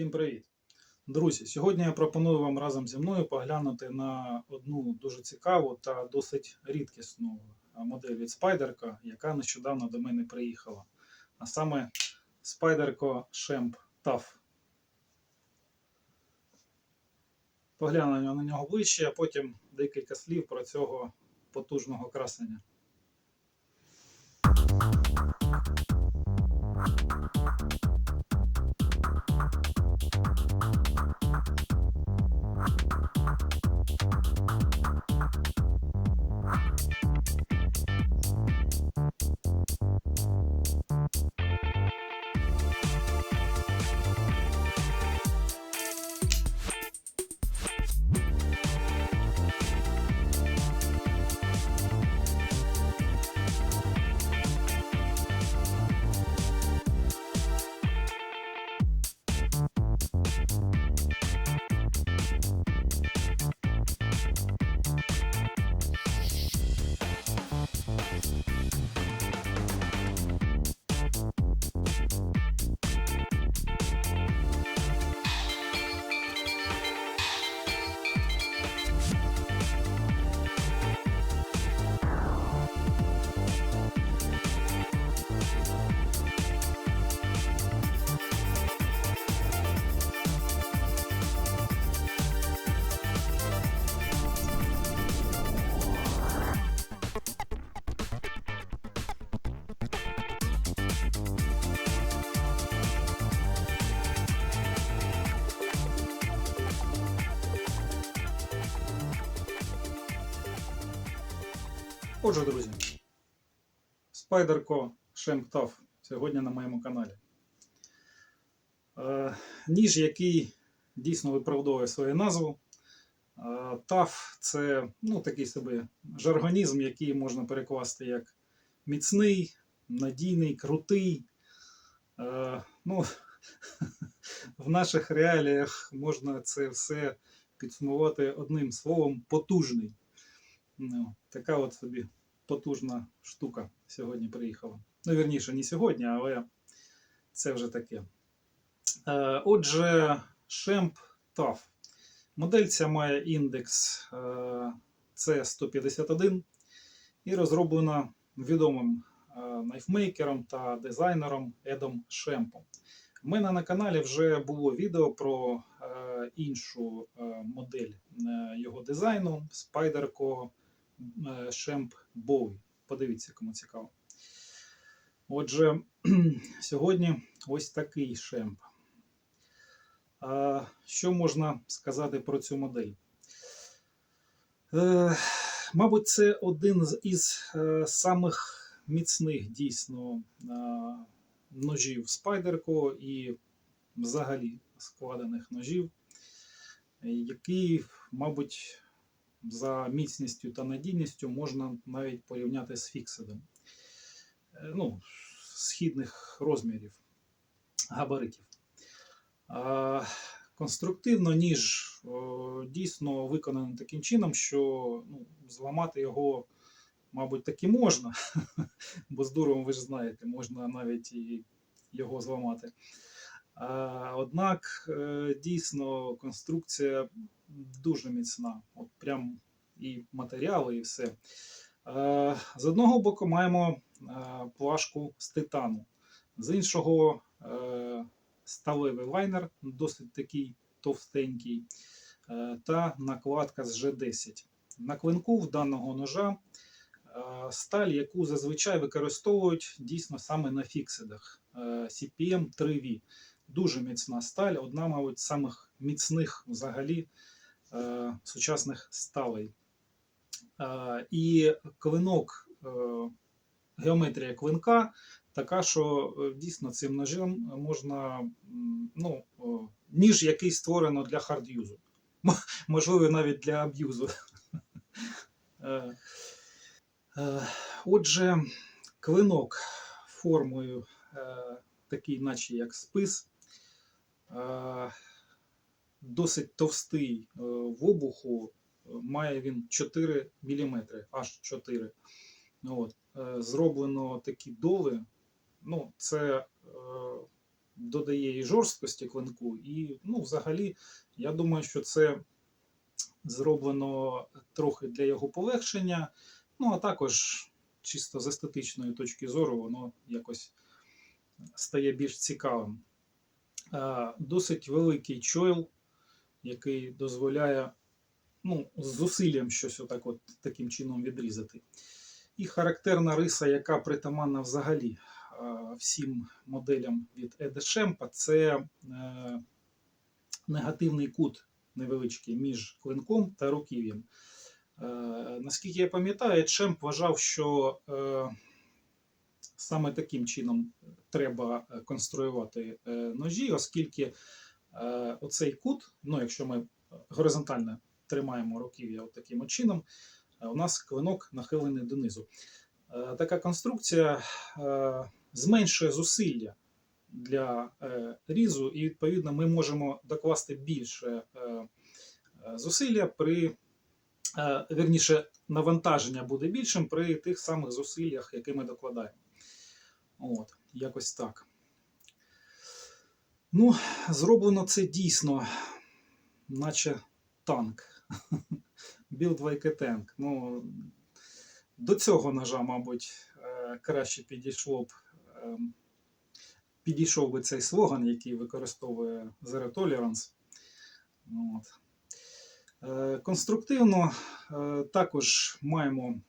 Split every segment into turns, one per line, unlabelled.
Всім привіт! Друзі, сьогодні я пропоную вам разом зі мною поглянути на одну дуже цікаву та досить рідкісну модель від Spyderco, яка нещодавно до мене приїхала. А саме Spyderco Shemp TAF. Поглянемо на нього ближче, а потім декілька слів про цього потужного красення. Отже, друзі, Shemp TAF сьогодні на моєму каналі. Е, ніж, який дійсно виправдовує свою назву. Е, TAF це ну, такий собі жаргонізм, який можна перекласти як міцний, надійний, крутий. Е, ну, в наших реаліях можна це все підсумувати одним словом потужний. Ну, така от собі потужна штука сьогодні приїхала. Ну, вірніше, не сьогодні, але це вже таке. Е, Отже, Shemp TAF. Модель ця має індекс е, C151 і розроблена відомим е, найфмейкером та дизайнером Едом Шемпом. У мене на каналі вже було відео про е, іншу е, модель е, його дизайну Spyderco Шемп Bowie. Подивіться, кому цікаво. Отже, сьогодні ось такий шемп. Що можна сказати про цю модель? Е, Мабуть, це один із е, самих міцних дійсно е, ножів Spyderco і взагалі складених ножів, який, мабуть, за міцністю та надійністю можна навіть порівняти з фіксидом. Ну, східних розмірів, габаритів. Конструктивно, ніж дійсно виконаний таким чином, що ну, зламати його, мабуть, таки можна, бо з дуром, ви ж знаєте, можна навіть і його зламати. Однак е, дійсно конструкція дуже міцна. От прям і матеріали, і все. Е, З одного боку маємо е, плашку з титану, з іншого сталевий лайнер, досить такий товстенький, та накладка з G10. На клинку в даного ножа сталь, яку зазвичай використовують дійсно саме на фіксидах CPM 3V. Дуже міцна сталь, одна, мабуть, з самих міцних взагалі сучасних сталей. І клинок, геометрія клинка така, що дійсно цим ножем можна, ну, ніж який створено для хардюзу. Можливо, навіть для аб'юзу. Отже, клинок формою такий, наче як спис, досить товстий в обуху має він 4 мм, аж 4 От. Зроблено такі доли. Ну, Це додає і жорсткості клинку, і ну, взагалі, я думаю, що це зроблено трохи для його полегшення. Ну, а також чисто з естетичної точки зору, воно якось стає більш цікавим. Е, Досить великий чойл, який дозволяє ну, з зусиллям щось отак от, таким чином відрізати. І характерна риса, яка притаманна взагалі е, всім моделям від Едешемпа, це е, негативний кут невеличкий між клинком та руків'ям. Наскільки я пам'ятаю, Чемп вважав, що саме таким чином треба е, конструювати е, ножі, оскільки е, оцей кут, ну якщо ми горизонтально тримаємо руків'я таким чином, у нас клинок нахилений донизу. Така конструкція зменшує зусилля для різу, і відповідно ми можемо докласти більше зусилля при вірніше, навантаження буде більшим при тих самих зусиллях, які ми докладаємо. От, якось так. Ну, зроблено це дійсно, наче танк. Білд танк. Ну, до цього ножа, мабуть, е, краще підійшло б. ем, Підійшов би цей слоган, який використовує Zero Tolerance. От. Е, Конструктивно е, також маємо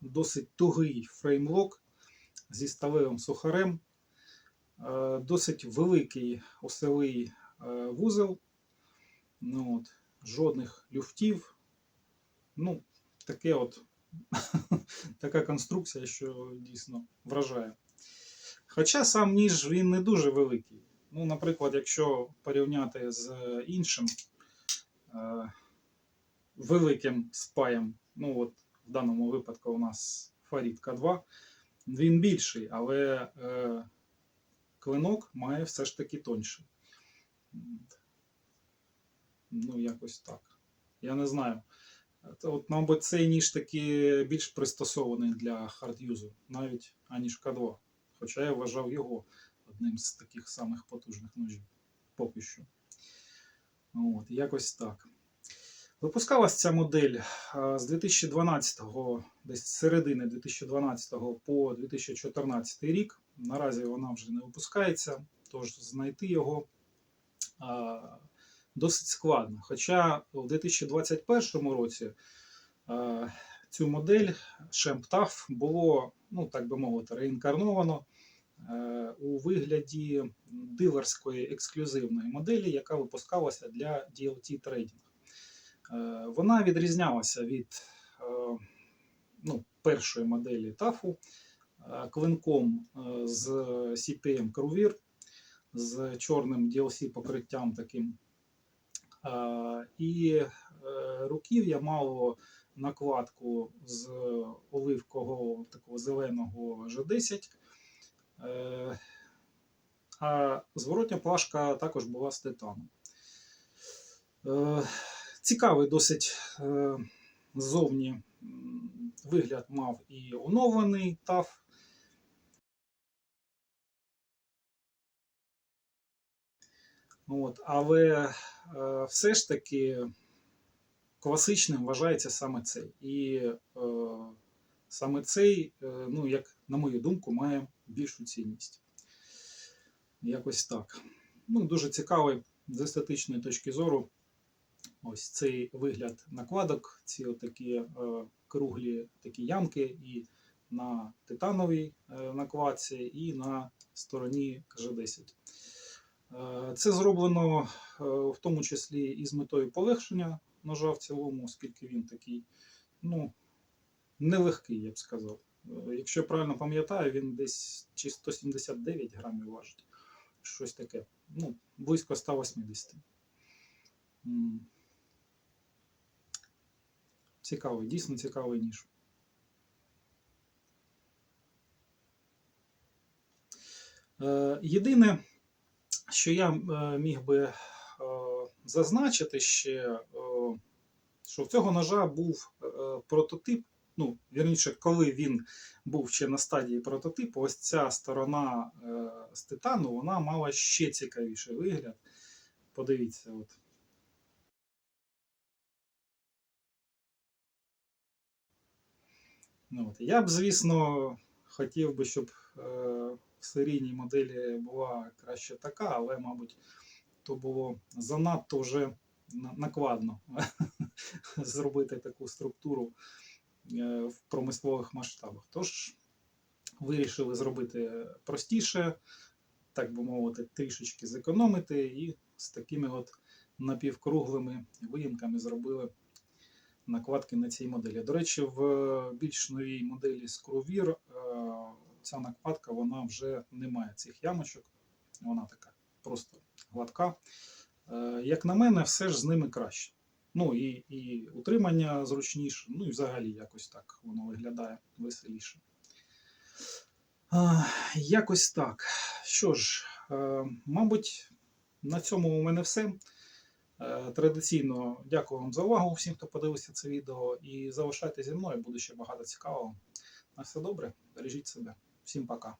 досить тугий фреймлок зі сталевим сухарем, е, досить великий осевий е, вузол, ну, от, жодних люфтів. Ну, таке от, така конструкція, що дійсно вражає. Хоча сам ніж він не дуже великий. Ну, наприклад, якщо порівняти з іншим е, великим спаєм, ну от в даному випадку у нас Фарід К2, він більший, але е, клинок має все ж таки тоньший. От. Ну, якось так. Я не знаю. От, мабуть, цей ніж таки більш пристосований для хардюзу, навіть аніж К2. Хоча я вважав його одним з таких самих потужних ножів поки що. От, якось так. Випускалася ця модель а, з 2012-го, десь середини 2012 по 2014 рік. Наразі вона вже не випускається, тож знайти його досить складно. Хоча у 2021 році цю модель Шемптаф було, ну так би мовити, реінкарновано е, у вигляді дилерської ексклюзивної моделі, яка випускалася для DLT трейдинг. Е, Вона відрізнялася від е, ну, першої моделі TAF е, клинком е, з CPM Cruvir з чорним DLC покриттям таким. І руків'я мало накладку з оливкового такого зеленого G10. Е, А зворотня плашка також була з титану. Е, Цікавий досить е, ззовні вигляд мав і оновлений ТАФ. От, але е, все ж таки класичним вважається саме цей. І е, саме цей, е, ну, як на мою думку, має більшу цінність. Якось так. Ну, дуже цікавий з естетичної точки зору. Ось цей вигляд накладок, ці отакі е, круглі такі ямки і на титановій е, накладці, і на стороні КЖ-10. Е, Це зроблено е, в тому числі і з метою полегшення ножа в цілому, оскільки він такий, ну, нелегкий, я б сказав. Е, Якщо правильно пам'ятаю, він десь чи 179 грамів важить. Щось таке. Ну, близько 180. Цікавий, дійсно цікавий ніж. Е, Єдине, що я е, міг би е, зазначити ще, що в цього ножа був прототип, ну, вірніше, коли він був ще на стадії прототипу, ось ця сторона з титану, вона мала ще цікавіший вигляд. Подивіться, от. Ну, от. Я б, звісно, хотів би, щоб е, в серійній моделі була краще така, але, мабуть, то було занадто вже накладно зробити таку структуру е, в промислових масштабах. Тож вирішили зробити простіше, так би мовити, трішечки зекономити, і з такими от напівкруглими виїмками зробили накладки на цій моделі. До речі, в більш новій моделі Screwwear е, ця накладка вона вже не має цих ямочок, вона така просто гладка. Е, Як на мене, все ж з ними краще. Ну і, і утримання зручніше, ну і взагалі якось так воно виглядає веселіше. А, якось так. Що ж, е, мабуть, на цьому у мене все. Е, Традиційно дякую вам за увагу всім, хто подивився це відео. І залишайтеся зі мною, буде ще багато цікавого. На все добре, бережіть себе. Всім пока.